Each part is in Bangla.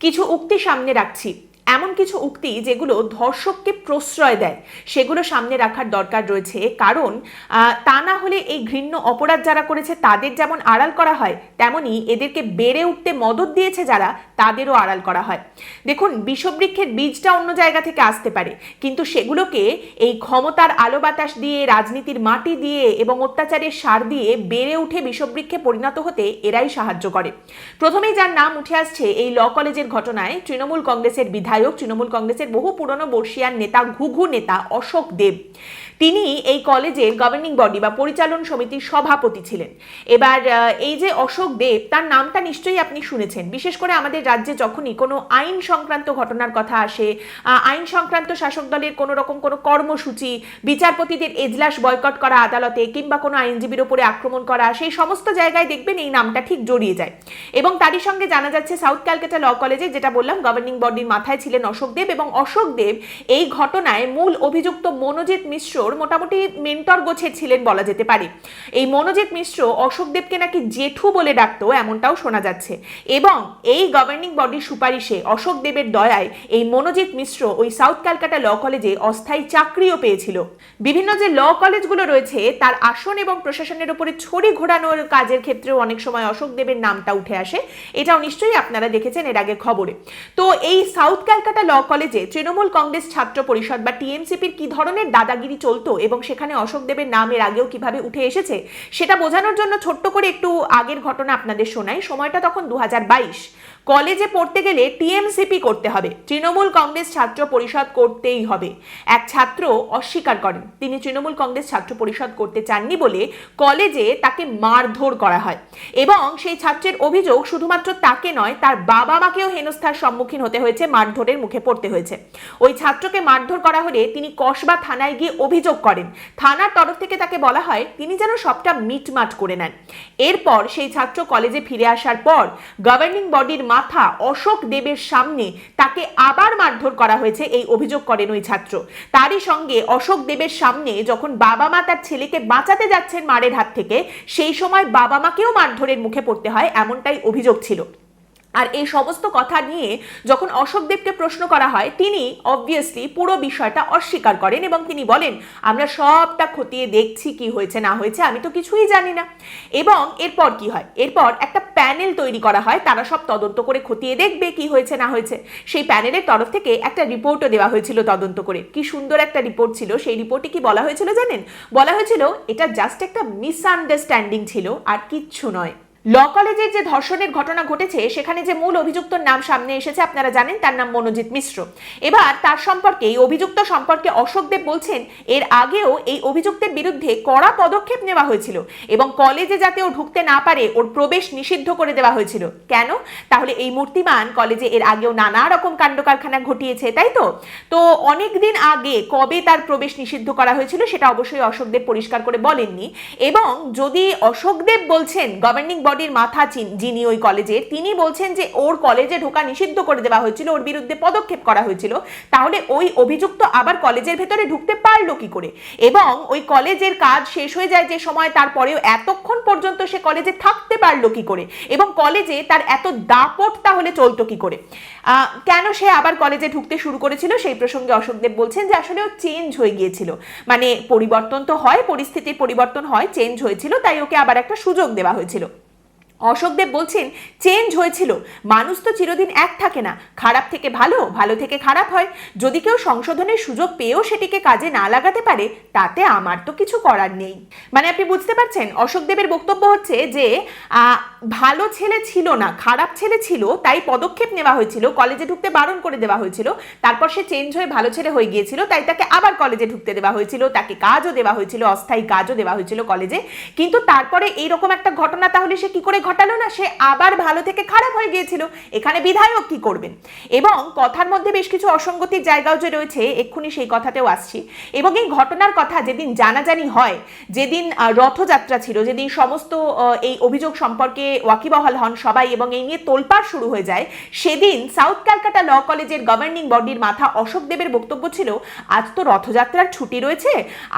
কিছু উক্তি সামনে রাখছি। এমন কিছু উক্তি যেগুলো ধর্ষককে প্রশ্রয় দেয়, সেগুলো সামনে রাখার দরকার রয়েছে। কারণ তা না হলে এই ঘৃণ্য অপরাধ যারা করেছে, তাদের যেমন আড়াল করা হয়, তেমনি এদেরকে বেড়ে উঠতে মদত দিয়েছে যারা, তাদেরও আড়াল করা হয়। দেখুন, বিষবৃক্ষের বীজটা অন্য জায়গা থেকে আসতে পারে, কিন্তু সেগুলোকে এই ক্ষমতার আলো বাতাস দিয়ে, রাজনীতির মাটি দিয়ে এবং অত্যাচারের সার দিয়ে বেড়ে উঠে বিষবৃক্ষে পরিণত হতে এরাই সাহায্য করে। প্রথমেই যার নাম উঠে আসছে এই ল কলেজের ঘটনায় তৃণমূল কংগ্রেসের বিধায়ক তৃণমূল কংগ্রেসের বহু পুরনো বর্ষিয়ান নেতা ঘুঘু নেতা অশোক দেব। তিনি এই কলেজের গভর্নিং বডি বা পরিচালন সমিতির সভাপতি ছিলেন। এবার এই যে অশোক দেব, তার নামটা নিশ্চয়ই আপনি শুনেছেন। বিশেষ করে আমাদের রাজ্যে যখনই কোনো আইন সংক্রান্ত ঘটনার কথা আসে আইন সংক্রান্ত শাসক দলের কোনো রকম কোনো কর্মসূচি, বিচারপতিদের এজলাস বয়কট করা আদালতে কিংবা কোনো আইনজীবীর ওপরে আক্রমণ করা, সেই সমস্ত জায়গায় দেখবেন এই নামটা ঠিক জড়িয়ে যায়। এবং তারই সঙ্গে জানা যাচ্ছে সাউথ ক্যালকাটা ল কলেজে, যেটা বললাম গভর্নিং বডির মাথায় ছিলেন অশোক দেব এবং অশোক দেব এই ঘটনায় মূল অভিযুক্ত মনোজিৎ মিশ্রর মোটামুটি মেন্টর গোছের ছিলেন বলা যেতে পারে। এই মনোজিৎ মিশ্র অশোক দেবকে নাকি জেঠু বলে ডাকতো এমনটাও শোনা যাচ্ছে। এবং এই গভর্নিং বডির সুপারিশে অশোক দেবের দয়ায় এই মনোজিৎ মিশ্র ওই সাউথ ক্যালকাটা ল কলেজে অস্থায়ী চাকরিও পেয়েছিল। বিভিন্ন যে ল কলেজগুলো রয়েছে, তার আসন এবং প্রশাসনের উপরে ছড়ি ঘোরানোর কাজের ক্ষেত্রেও অনেক সময় অশোক দেবের নামটা উঠে আসে। এটাও নিশ্চয়ই আপনারা দেখেছেন এর আগে খবরে। তো এই সাউথ ক্যালকাটা ল কলেজে তৃণমূল কংগ্রেস ছাত্র পরিষদ বা টিএমসিপির কি ধরনের দাদাগিরি চলতো এবং সেখানে অশোক দেবের নাম এর আগেও কীভাবে উঠে এসেছে, সেটা বোঝানোর জন্য ছোট্ট করে একটু আগের ঘটনা আপনাদের শোনাই। সময়টা তখন দু হাজার বাইশ। কলেজে পড়তে গেলে টিএমসিপি করতে হবে। তৃণমূল কংগ্রেস ছাত্র পরিষদ করতেই হবে। এক ছাত্র অস্বীকার করেন। তিনি তৃণমূল কংগ্রেস ছাত্র পরিষদ করতে চাননি বলে কলেজে তাকে মারধর করা হয়। এবং সেই ছাত্রের অভিযোগ শুধুমাত্র তাকে নয়, তার বাবা মাকেও হেনস্থার সম্মুখীন হতে হয়েছে, মারধরের মুখে পড়তে হয়েছে। ওই ছাত্রকে মারধর করা হলে তিনি কসবা থানায় গিয়ে অভিযোগ করেন। থানার তরফ থেকে তাকে বলা হয়, তিনি যেন সবটা মিটমাট করে নেন। এরপর সেই ছাত্র কলেজে ফিরে আসার পর গভর্নিং বডির মাথা অশোক দেবের সামনে তাকে আবার মারধর করা হয়েছে এই অভিযোগ করেন ওই ছাত্র। তারই সঙ্গে অশোক দেবের সামনে যখন বাবা মা তার ছেলেকে বাঁচাতে যাচ্ছেন মারের হাত থেকে, সেই সময় বাবা মাকেও মারধরের মুখে পড়তে হয়, এমনটাই অভিযোগ ছিল। আর এই সমস্ত কথা নিয়ে যখন অশোকদেবকে প্রশ্ন করা হয়, তিনি অবভিয়াসলি পুরো বিষয়টা অস্বীকার করেন এবং তিনি বলেন, আমরা সবটা খতিয়ে দেখছি কি হয়েছে, না হয়েছে, আমি তো কিছুই জানি না। এবং এরপর কি হয়? এরপর একটা প্যানেল তৈরি করা হয়, তারা সব তদন্ত করে খতিয়ে দেখবে কি হয়েছে, না হয়েছে। সেই প্যানেলের তরফ থেকে একটা রিপোর্টও দেওয়া হয়েছিল তদন্ত করে। কি সুন্দর একটা রিপোর্ট ছিল, সেই রিপোর্টে কি বলা হয়েছিল জানেন? বলা হয়েছিল, এটা জাস্ট একটা মিসআন্ডারস্ট্যান্ডিং ছিল, আর কিচ্ছু নয়। ল কলেজের যে ধর্ষণের ঘটনা ঘটেছে, সেখানে যে মূল অভিযুক্তর নাম সামনে এসেছে, আপনারা জানেন তার নাম মনোজিৎ মিশ্র। এবার তার সম্পর্কে, এই অভিযুক্ত সম্পর্কে অশোক দেব বলছেন, এর আগেও এই অভিযুক্তের বিরুদ্ধে কড়া পদক্ষেপ নেওয়া হয়েছিল এবং কলেজে যাতে ও ঢুকতে না পারে, ওর প্রবেশ নিষিদ্ধ করে দেওয়া হয়েছিল। কেন? তাহলে এই মূর্তিমান কলেজে এর আগেও নানা রকম কাণ্ড কারখানা ঘটিয়েছে, তাই তো? তো অনেক দিন আগে কবে তার প্রবেশ নিষিদ্ধ করা হয়েছিল, সেটা অবশ্যই অশোক দেব পরিষ্কার করে বলেননি। এবং যদি অশোক দেব বলছেন গভর্নিং বডির মাথা যিনি ওই কলেজের, তিনি বলছেন যে ওর কলেজে ঢোকা নিষিদ্ধ করে দেওয়া হয়েছিল, ওর বিরুদ্ধে পদক্ষেপ করা হয়েছিল। তাহলে ওই অভিযুক্ত আবার কলেজের ভেতরে ঢুকতে পারল কি করে? এবং ওই কলেজের কাজ শেষ হয়ে যায় যে সময়, তারপরেও এতক্ষণ পর্যন্ত সে কলেজে থাকতে পারল কি করে? এবং কলেজে তার এত দাপট তাহলে চলতো কি করে? কেন সে আবার কলেজে ঢুকতে শুরু করেছিল? সেই প্রসঙ্গে অশোকদেব বলছেন যে আসলে ও চেঞ্জ হয়ে গিয়েছিল। মানে পরিবর্তন তো হয়, পরিস্থিতির পরিবর্তন হয়, চেঞ্জ হয়েছিল, তাই ওকে আবার একটা সুযোগ দেওয়া হয়েছিল। অশোকদেব বলছেন চেঞ্জ হয়েছিল। মানুষ তো চিরদিন এক থাকে না। খারাপ থেকে ভালো ভালো থেকে খারাপ হয়। যদি কেউ সংশোধনের সুযোগ পেয়েও সেটিকে কাজে না লাগাতে পারে, তাতে আমার তো কিছু করার নেই। মানে আপনি বুঝতে পারছেন অশোকদেবের বক্তব্য হচ্ছে যে ভালো ছেলে ছিল না, খারাপ ছেলে ছিল, তাই পদক্ষেপ নেওয়া হয়েছিল। কলেজে ঢুকতে বারণ করে দেওয়া হয়েছিল। তারপর সে চেঞ্জ হয়ে ভালো ছেলে হয়ে গিয়েছিল, তাই তাকে আবার কলেজে ঢুকতে দেওয়া হয়েছিল। তাকে কাজও দেওয়া হয়েছিল, অস্থায়ী কাজও দেওয়া হয়েছিল কলেজে। কিন্তু তারপরে এইরকম একটা ঘটনা, তাহলে সে কি করে ঘটালো না, সে আবার ভালো থেকে খারাপ হয়ে গিয়েছিল। এখানে বিধায়ক কি করবেন? এবং কথার মধ্যে বেশ কিছু অসঙ্গতির জায়গাও যে রয়েছে, এক্ষুনি সেই কথাতেও আসছি। এবং এই ঘটনার কথা যেদিন জানাজানি হয়, যেদিন রথযাত্রা ছিল, যেদিন সমস্ত এই অভিযোগ সম্পর্কে ওয়াকিবহাল হন সবাই এবং এই নিয়ে তোলপাড় শুরু হয়ে যায়, সেদিন সাউথ ক্যালকাটা ল কলেজের গভর্নিং বডির মাথা অশোক দেবের বক্তব্য ছিল, আজ তো রথযাত্রার ছুটি রয়েছে,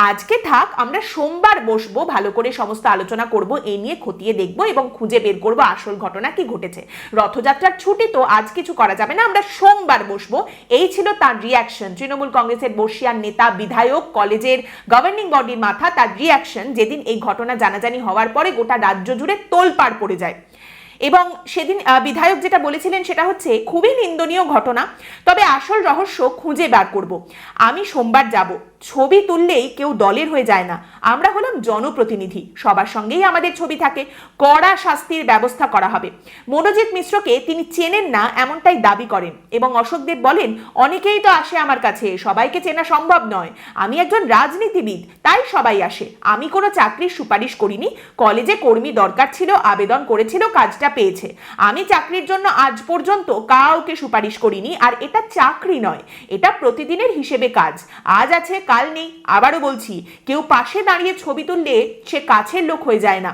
আজকে থাক, আমরা সোমবার বসবো, ভালো করে সমস্ত আলোচনা করব এই নিয়ে খতিয়ে দেখব এবং খুঁজে খুঁজে বের করব আসল ঘটনা কি ঘটেছে। রথযাত্রার ছুটি তো আজ কিছু করা যাবে না, আমরা সোমবার বসবো। এই ছিল তার রিয়াকশন তৃণমূল কংগ্রেসের বর্ষিয়ান নেতা, বিধায়ক, কলেজের গভর্নিং বডির মাথা তার রিয়াকশন যেদিন এই ঘটনা জানাজানি হওয়ার পরে গোটা রাজ্য জুড়ে তোলপাড় পড়ে যায়। এবং সেদিন বিধায়ক যেটা বলেছিলেন সেটা হচ্ছে, খুবই নিন্দনীয় ঘটনা। তবে আসল রহস্য খুঁজে বার করব। আমি সোমবার যাব। ছবি তুললেই কেউ দলের হয়ে যায় না। আমরা হলাম জনপ্রতিনিধি, সবার সঙ্গেই আমাদের ছবি থাকে, কড়া শাস্তির ব্যবস্থা করা হবে। মনোজিৎ মিশ্রকে তিনি চেনেন না, এমনটাই দাবি করেন এবং অশোকদেব বলেন, অনেকেই তো আসে আমার কাছে, সবাইকে চেনা সম্ভব নয়। আমি একজন রাজনীতিবিদ, তাই সবাই আসে। আমি কোনো চাকরির সুপারিশ করিনি। কলেজে কর্মী দরকার ছিল, আবেদন করেছিল, কাজটা পেয়েছে। আমি চাকরির জন্য আজ পর্যন্ত কাউকে সুপারিশ করিনি, আর এটা চাকরি নয়। এটা প্রতিদিনের হিসেবে কাজ। আজ আছে কাল নেই, আবারও বলছি, কেউ পাশে দাঁড়িয়ে ছবি তুললে সে কাছের লোক হয়ে যায় না।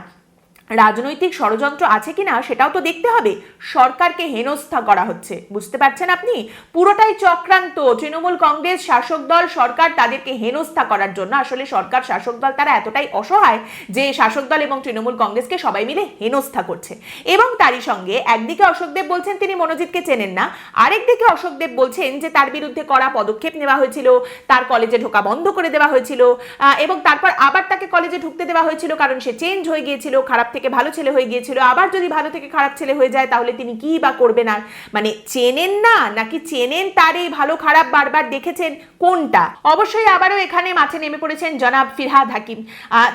রাজনৈতিক ষড়যন্ত্র আছে কিনা সেটাও তো দেখতে হবে। সরকারকে হেনস্থা করা হচ্ছে। বুঝতে পারছেন আপনি? পুরোটাই চক্রান্ত। তৃণমূল কংগ্রেস শাসক দল, সরকার তাদেরকে হেনস্থা করার জন্য। আসলে সরকার, শাসক দল তারা এতটাই অসহায় যে শাসক দল এবং তৃণমূল কংগ্রেসকে সবাই মিলে হেনস্থা করছে। এবং তারই সঙ্গে একদিকে অশোকদেব বলছেন তিনি মনোজিৎকে চেনেন না, আরেকদিকে অশোকদেব বলছেন যে তার বিরুদ্ধে কড়া পদক্ষেপ নেওয়া হয়েছিল, তার কলেজে ঢোকা বন্ধ করে দেওয়া হয়েছিল এবং তারপর আবার তাকে কলেজে ঢুকতে দেওয়া হয়েছিল কারণ সে চেঞ্জ হয়ে গিয়েছিল, খারাপ থেকে ভালো ছেলে হয়ে গিয়েছিল, আবার যদি ভালো থেকে খারাপ ছেলে হয়ে যায়, তাহলে তিনি কি বা করবেন আর? মানে চেনেন না, নাকি চেনেন তার এই ভালো খারাপ বারবার দেখেছেন? কোনটা? অবশ্যই আবারও এখানে মাঠে নেমে পড়েছেন জনাব ফিরহাদ হাকিম।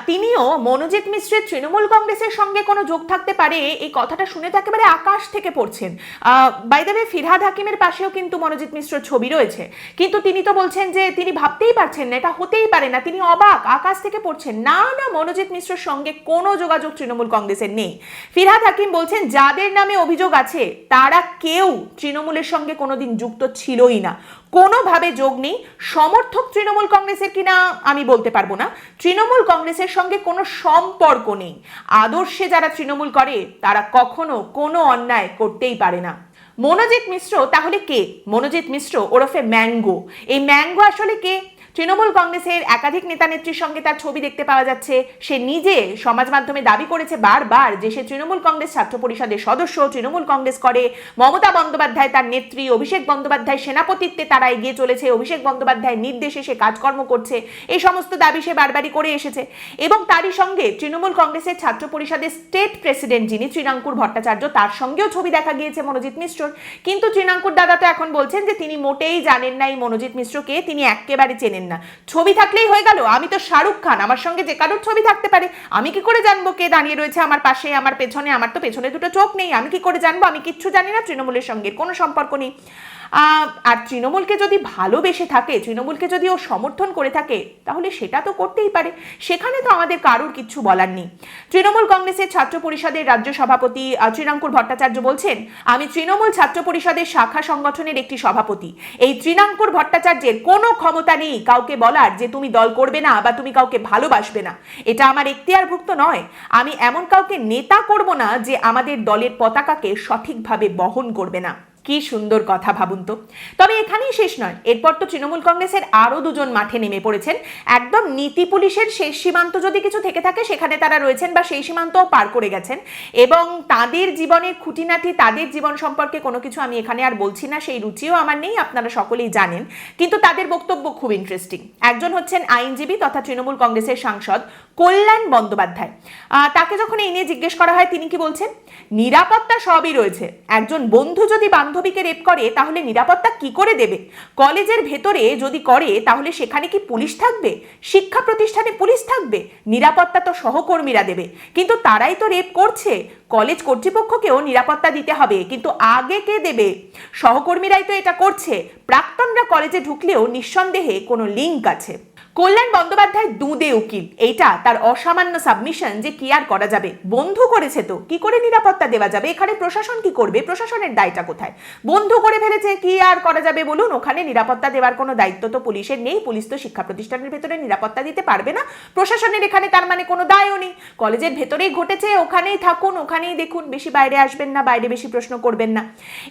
তিনিও মনোজিৎ মিশ্রের তৃণমূল কংগ্রেসের সঙ্গে কোনো যোগ থাকতে পারে, এই কথাটা শুনে তো একেবারে আকাশ থেকে পড়ছেন। বাই দ্য ফিরহাদ হাকিমের পাশেও কিন্তু মনোজিৎ মিশ্র ছবি রয়েছে। কিন্তু তিনি তো বলছেন যে, তিনি ভাবতেই পারছেন না, এটা হতেই পারে না, তিনি অবাক, আকাশ থেকে পড়ছেন। না না, মনোজিৎ মিশ্রর সঙ্গে কোনো যোগাযোগ কংগ্রেসের নেই। ফিরহাদ হাকিম বলছেন, যাদের নামে অভিযোগ আছে, তারা কেউ তৃণমূলের সঙ্গে কোনোদিন যুক্ত ছিলই না। কোনোভাবে যোগ নেই। সমর্থক তৃণমূল কংগ্রেসের কিনা আমি বলতে পারব না। তৃণমূল কংগ্রেসের সঙ্গে কোনো সম্পর্ক নেই। আদর্শে যারা তৃণমূল করে, তারা কখনো কোনো অন্যায় করতেই পারে না। মনোজিৎ মিশ্র, তাহলে কে? মনোজিৎ মিশ্র ওরফে ম্যাঙ্গো। এই ম্যাঙ্গো আসলে কে? তৃণমূল কংগ্রেসের একাধিক নেতা নেত্রীর সঙ্গে তার ছবি দেখতে পাওয়া যাচ্ছে। সে নিজে সমাজ মাধ্যমে দাবি করেছে বারবার যে সে তৃণমূল কংগ্রেস ছাত্র পরিষদের সদস্য, তৃণমূল কংগ্রেস করে। মমতা বন্দ্যোপাধ্যায় তার নেত্রী, অভিষেক বন্দ্যোপাধ্যায় সেনাপতিত্বে তারা এগিয়ে চলেছে। অভিষেক বন্দ্যোপাধ্যায়ের নির্দেশে সে কাজকর্ম করছে। এই সমস্ত দাবি সে বারবারই করে এসেছে। এবং তারই সঙ্গে তৃণমূল কংগ্রেসের ছাত্র পরিষদের স্টেট প্রেসিডেন্ট যিনি তৃণাঙ্কুর ভট্টাচার্য, তার সঙ্গেও ছবি দেখা গিয়েছে মনোজিৎ মিশ্রর। কিন্তু তৃণাঙ্কুর দাদা তো এখন বলছেন যে তিনি মোটেই জানেন না এই মনোজিৎ মিশ্রকে। তিনি একেবারে চেনেন না। ছবি থাকলেই হয়ে গেল, আমি তো শাহরুখ খান, আমার সঙ্গে যে কারোর ছবি থাকতে পারে। আমি কি করে জানব কে দাঁড়িয়ে রয়েছে আমার পাশে, আমার পেছনে? আমার তো পেছনে দুটো চোখ নেই, আমি কি করে জানব? আমি কিচ্ছু জানি না, তৃণমূলের সঙ্গে কোনো সম্পর্ক নেই। আর তৃণমূলকে যদি ভালোবেসে থাকে, তৃণমূলকে যদি ও সমর্থন করে থাকে, তাহলে সেটা তো করতেই পারে। সেখানে তো আমাদের কারোর কিচ্ছু বলার নেই। তৃণমূল কংগ্রেসের ছাত্র পরিষদের রাজ্য সভাপতি তৃণাঙ্কুর ভট্টাচার্য বলছেন, আমি তৃণমূল ছাত্র পরিষদের শাখা সংগঠনের একটি সভাপতি। এই তৃণাঙ্কুর ভট্টাচার্যের কোনো ক্ষমতা নেই কাউকে বলার যে তুমি দল করবে না বা তুমি কাউকে ভালোবাসবে না। এটা আমার এখতিয়ারভুক্ত নয়। আমি এমন কাউকে নেতা করব না যে আমাদের দলের পতাকাকে সঠিকভাবে বহন করবে না। কি সুন্দর কথা ভাবুন তো। তবে এখানেই শেষ নয়। এরপর তো তৃণমূল কংগ্রেসের আরও দুজন মাঠে নেমে পড়েছেন। একদম নীতি পুলিশের শেষ সীমান্ত যদি কিছু থেকে থাকে, সেখানে তারা রয়েছেন বা সেই সীমান্তও পার করে গেছেন। এবং তাদের জীবনের খুঁটিনাটি, তাদের জীবন সম্পর্কে কোনো কিছু আমি এখানে আর বলছি না, সেই রুচিও আমার নেই, আপনারা সকলেই জানেন। কিন্তু তাদের বক্তব্য খুব ইন্টারেস্টিং একজন হচ্ছেন আইনজীবী তথা তৃণমূল কংগ্রেসের সাংসদ কল্যাণ বন্দ্যোপাধ্যায়। তাকে যখন এই নিয়ে জিজ্ঞেস করা হয়, তিনি কি বলছেন? নিরাপত্তা সবই রয়েছে। একজন বন্ধু যদি বান্ধবীকে রেপ করে, তাহলে নিরাপত্তা কি করে দেবে? কলেজের ভেতরে যদি করে, তাহলে সেখানে কি পুলিশ থাকবে? শিক্ষা প্রতিষ্ঠানে পুলিশ থাকবে? নিরাপত্তা তো সহকর্মীরা দেবে। কিন্তু তারাই তো রেপ করছে। কলেজ কর্তৃপক্ষকেও নিরাপত্তা দিতে হবে। কিন্তু আগে কে দেবে? সহকর্মীরাই তো এটা করছে। প্রাক্তনরা কলেজে ঢুকলেও নিঃসন্দেহে কোনো লিঙ্ক আছে। কল্যাণ বন্দ্যোপাধ্যায় দুদে উকিল। এইটা তার অসামান্য সাবমিশন যে কি আর করা যাবে? বন্ধু করেছে তো। কি করে নিরাপত্তা দেওয়া যাবে? এখানে প্রশাসন কি করবে? প্রশাসনের দায়টা কোথায়? বন্ধু করে ফেলেছে, কি আর করা যাবে বলুন? ওখানে নিরাপত্তা দেওয়ার কোনো দায়িত্ব তো পুলিশের নেই। পুলিশ তো শিক্ষা প্রতিষ্ঠানের ভেতরে নিরাপত্তা দিতে পারবে না। প্রশাসনের এখানে তার মানে কোনো দায়ও নেই। কলেজের ভেতরেই ঘটেছে, ওখানেই থাকুন, ওখানেই দেখুন। বেশি বাইরে আসবেন না, বাইরে বেশি প্রশ্ন করবেন না।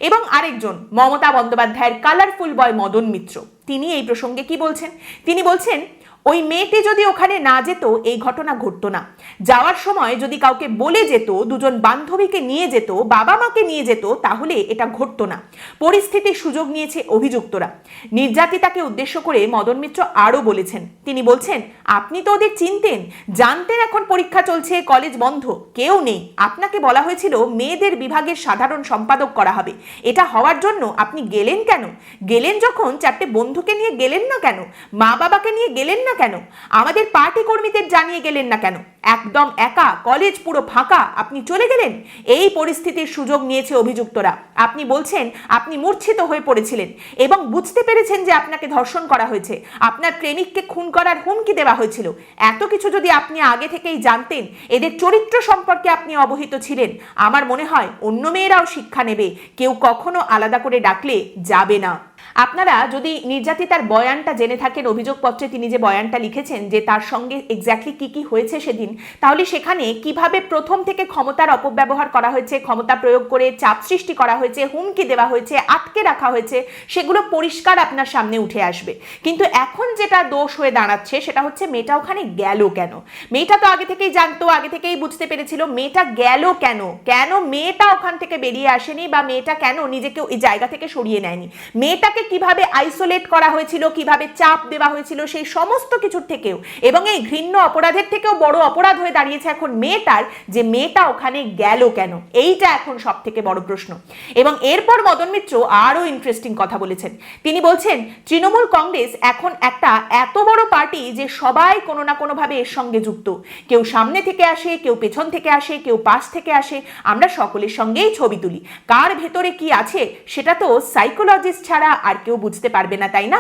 এবং আরেকজন, মমতা বন্দ্যোপাধ্যায়ের কালারফুল বয় মদন মিত্র। তিনি এই প্রসঙ্গে কি বলছেন? তিনি বলছেন ওই মেয়েটি যদি ওখানে না যেত, এই ঘটনা ঘটতো না। যাওয়ার সময় যদি কাউকে বলে যেত, দুজন বান্ধবীকে নিয়ে যেত, বাবা মাকে নিয়ে যেত, তাহলে এটা ঘটতো না। পরিস্থিতির সুযোগ নিয়েছে অভিযুক্তরা। নির্যাতিতাকে উদ্দেশ্য করে মদন মিত্র আরও বলেছেন। তিনি বলছেন, আপনি তো ওদের চিনতেন। জানতেন এখন পরীক্ষা চলছে, কলেজ বন্ধ। কেউ নেই। আপনাকে বলা হয়েছিল মেয়েদের বিভাগের সাধারণ সম্পাদক করা হবে। এটা হওয়ার জন্য আপনি গেলেন কেন? গেলেন যখন চারটে বন্ধুকে নিয়ে গেলেন না কেন? মা বাবাকে নিয়ে গেলেন না কেন? আমাদের পার্টি কর্মীদের জানিয়ে গেলেন না কেন? একদম একা, কলেজ পুরো ফাঁকা, আপনি চলে গেলেন? এই পরিস্থিতির সুযোগ নিয়েছে অভিযুক্তরা। আপনি বলছেন, আপনি মূর্ছিত হয়ে পড়েছিলেন এবং বুঝতে পেরেছেন যে আপনাকে ধর্ষণ করা হয়েছে। আপনার প্রেমিককে খুন করার হুমকি দেওয়া হয়েছিল। এত কিছু যদি আপনি আগে থেকেই জানতেন, এদের চরিত্র সম্পর্কে আপনি অবহিত ছিলেন। আমার মনে হয়, অন্য মেয়েরাও শিক্ষা নেবে। কেউ কখনো আলাদা করে ডাকলে যাবে না। আপনারা যদি নির্যাতিতার বয়ানটা জেনে থাকেন, অভিযোগপত্রে তিনি যে বয়ানটা লিখেছেন যে তার সঙ্গে এক্স্যাক্টলি কি কি হয়েছে সেদিন, তাহলে সেখানে কীভাবে প্রথম থেকে ক্ষমতার অপব্যবহার করা হয়েছে, ক্ষমতা প্রয়োগ করে চাপ সৃষ্টি করা হয়েছে, হুমকি দেওয়া হয়েছে, আটকে রাখা হয়েছে, সেগুলো পরিষ্কার আপনার সামনে উঠে আসবে। কিন্তু এখন যেটা দোষ হয়ে দাঁড়াচ্ছে সেটা হচ্ছে মেয়েটা ওখানে গেল কেন? মেয়েটা তো আগে থেকেই জানতো, আগে থেকেই বুঝতে পেরেছিল মেয়েটা গেল কেন? কেন মেয়েটা ওখান থেকে বেরিয়ে আসেনি বা মেয়েটা কেন নিজেকে ওই জায়গা থেকে সরিয়ে নেয়নি? মেয়েটাকে কীভাবে আইসোলেট করা হয়েছিল, কীভাবে চাপ দেওয়া হয়েছিল, সেই সমস্ত কিছুর থেকেও এবং এই ঘৃণ্য অপরাধের থেকেও বড় অপরাধ হয়ে দাঁড়িয়েছে এখন মেয়েটার, যে মেয়েটা ওখানে গেল কেন? এইটা এখন সব থেকে বড় প্রশ্ন। এবং এরপর মদন মিত্র আরও ইন্টারেস্টিং কথা বলেছেন। তিনি বলছেন, তৃণমূল কংগ্রেস এখন একটা এত বড় পার্টি যে সবাই কোনো না কোনোভাবে এর সঙ্গে যুক্ত। কেউ সামনে থেকে আসে, কেউ পেছন থেকে আসে, কেউ পাশ থেকে আসে। আমরা সকলের সঙ্গেই ছবি তুলি। কার ভেতরে কি আছে, সেটা তো সাইকোলজিস্ট ছাড়া আর কেউ বুঝতে পারবে না তাই না?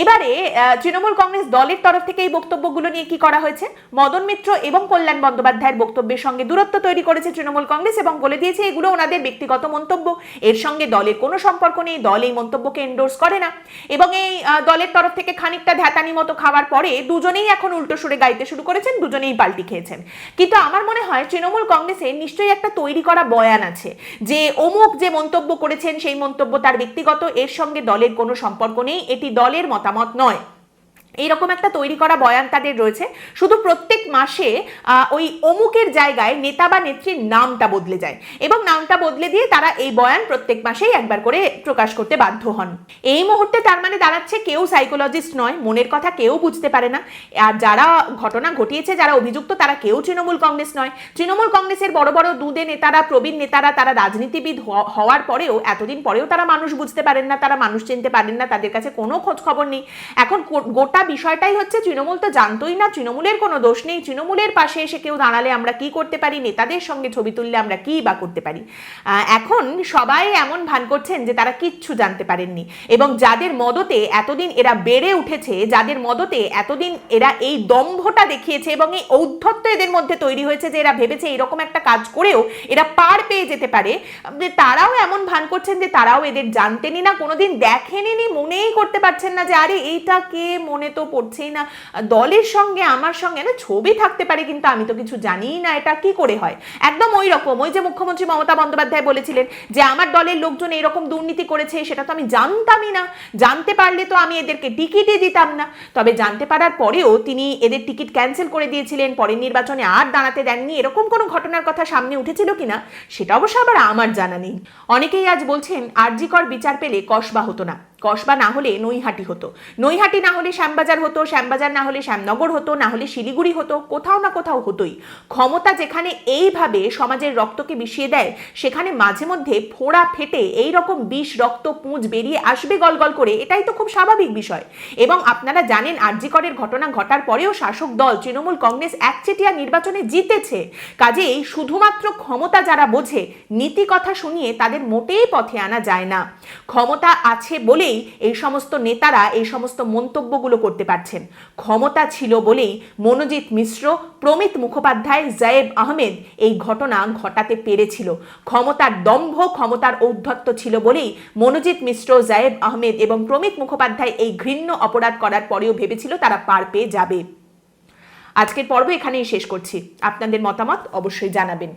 এবারে তৃণমূল কংগ্রেস দলের তরফ থেকে এই বক্তব্যগুলো নিয়ে কি করা হয়েছে? মদন মিত্র এবং কল্যাণ বন্দ্যোপাধ্যায়ের বক্তব্যের সঙ্গে দূরত্ব তৈরি করেছে তৃণমূল কংগ্রেস এবং বলে দিয়েছে, এগুলো ওনাদের ব্যক্তিগত মন্তব্য। এর সঙ্গে দলের কোনো সম্পর্ক নেই, দল এই মন্তব্যকে এন্ডোর্স করে না। এবং এই দলের তরফ থেকে খানিকটা ধ্যাতানি মতো খাওয়ার পরে দুজনেই এখন উল্টো সুরে গাইতে শুরু করেছেন, দুজনেই পাল্টি খেয়েছেন। কিন্তু আমার মনে হয় তৃণমূল কংগ্রেসের নিশ্চয়ই একটা তৈরি করা বয়ান আছে যে, অমুক যে মন্তব্য করেছেন, সেই মন্তব্য তার ব্যক্তিগত, এর সঙ্গে দলের কোনো সম্পর্ক নেই, এটি দলের মতামত নয়। এইরকম একটা তৈরি করা বয়ান তাদের রয়েছে। শুধু প্রত্যেক মাসে ওই অমুকের জায়গায় নেতা বা নেত্রীর নামটা বদলে যায় এবং নামটা বদলে দিয়ে তারা এই বয়ান প্রত্যেক মাসেই একবার করে প্রকাশ করতে বাধ্য হন। এই মুহূর্তে তার মানে দাঁড়াচ্ছে কেউ সাইকোলজিস্ট নয়, মনের কথা কেউ বুঝতে পারে না। আর যারা ঘটনা ঘটিয়েছে, যারা অভিযুক্ত, তারা কেউ তৃণমূল কংগ্রেস নয়। তৃণমূল কংগ্রেসের বড় বড় দুদে নেতারা, প্রবীণ নেতারা, তারা রাজনীতিবিদ হওয়া- হওয়ার পরেও এতদিন পরেও তারা মানুষ বুঝতে পারেন না, তারা মানুষ চিনতে পারেন না, তাদের কাছে কোনো খোঁজ খবর নেই। এখন গোটা বিষয়টাই হচ্ছে তৃণমূল তো জানতোই না, তৃণমূলের কোনো দোষ নেই, তৃণমূলের পাশে এসে কেউ দাঁড়ালে আমরা কি করতে পারি, নেতাদের সঙ্গে ছবি তুললে আমরা কি বা করতে পারি? এখন সবাই এমন ভান করছেন যে তারা কিচ্ছু জানতে পারেননি এবং যাদের মদতে এতদিন এরা বেড়ে উঠেছে, যাদের মদতে এতদিন এরা এই দম্ভটা দেখিয়েছে এবং এই ঔদ্ধত্য এদের মধ্যে তৈরি হয়েছে যে এরা ভেবেছে এরকম একটা কাজ করেও এরা পার পেয়ে যেতে পারে, যে তারাও এমন ভান করছেন যে তারাও এদের জানতেনই না, কোনোদিন দেখেনি মনেই করতে পারছেন না যে আরে এইটা কে মনে তো পড়ছেই না। দলের সঙ্গে, আমার সঙ্গে না ছবি থাকতে পারে কিন্তু আমি তো কিছু জানিই না এটা কি করে হয়। একদম ওই রকম, ওই যে মুখ্যমন্ত্রী মমতা বন্দ্যোপাধ্যায় বলেছিলেন যে, আমার দলের লোকজন এরকম দুর্নীতি করেছে, সেটা তো আমি জানতামই না। জানতে পারলে তো আমি এদেরকে টিকিটই দিতাম না। তবে জানতে পারার পরেও তিনি এদের টিকিট ক্যান্সেল করে দিয়েছিলেন, পরের নির্বাচনে আর দাঁড়াতে দেননি। এরকম কোনো ঘটনার কথা সামনে উঠেছিল কিনা সেটা অবশ্য আবার আমার জানা নেই। অনেকেই আজ বলছেন, আরজিকর বিচার পেলে কসবা হতো না। কসবা না হলে নৈহাটি হতো। নৈহাটি না হলে শ্যামবাজার হতো, শ্যামবাজার না হলে শ্যামনগর হতো, না হলে শিলিগুড়ি হতো, কোথাও না কোথাও হতোই। ক্ষমতা যেখানে এইভাবে সমাজের রক্তকে মিশিয়ে দেয়, সেখানে মাঝে মধ্যে ফোড়া ফেটে এই রকম বিষ, রক্ত, পুঁজ বেরিয়ে আসবে গলগল করে, এটাই তো খুব স্বাভাবিক বিষয়। এবং আপনারা জানেন আরজিকরের ঘটনা ঘটার পরেও শাসক দল তৃণমূল কংগ্রেস একচেটিয়া নির্বাচনে জিতেছে। কাজেই শুধুমাত্র ক্ষমতা যারা বোঝে নীতি কথা শুনিয়ে তাদের মোটেই পথে আনা যায় না। ক্ষমতা আছে বলেই এই সমস্ত নেতারা এই সমস্ত মন্তব্যগুলো করতে পারছেন। ক্ষমতা ছিল বলেই মনোজিৎ মিশ্র, প্রমিত মুখোপাধ্যায়, জায়েব আহমেদ এই ঘটনা ঘটাতে পেরেছিল। ক্ষমতার দম্ভ, ক্ষমতার ঔদ্ধত্য ছিল বলেই মনোজিৎ মিশ্র, জায়েব আহমেদ এবং প্রমিত মুখোপাধ্যায় এই ঘৃণ্য অপরাধ করার পরেও ভেবেছিল তারা পার পেয়ে যাবে। আজকের পর্ব এখানেই শেষ করছি। আপনাদের মতামত অবশ্যই জানাবেন।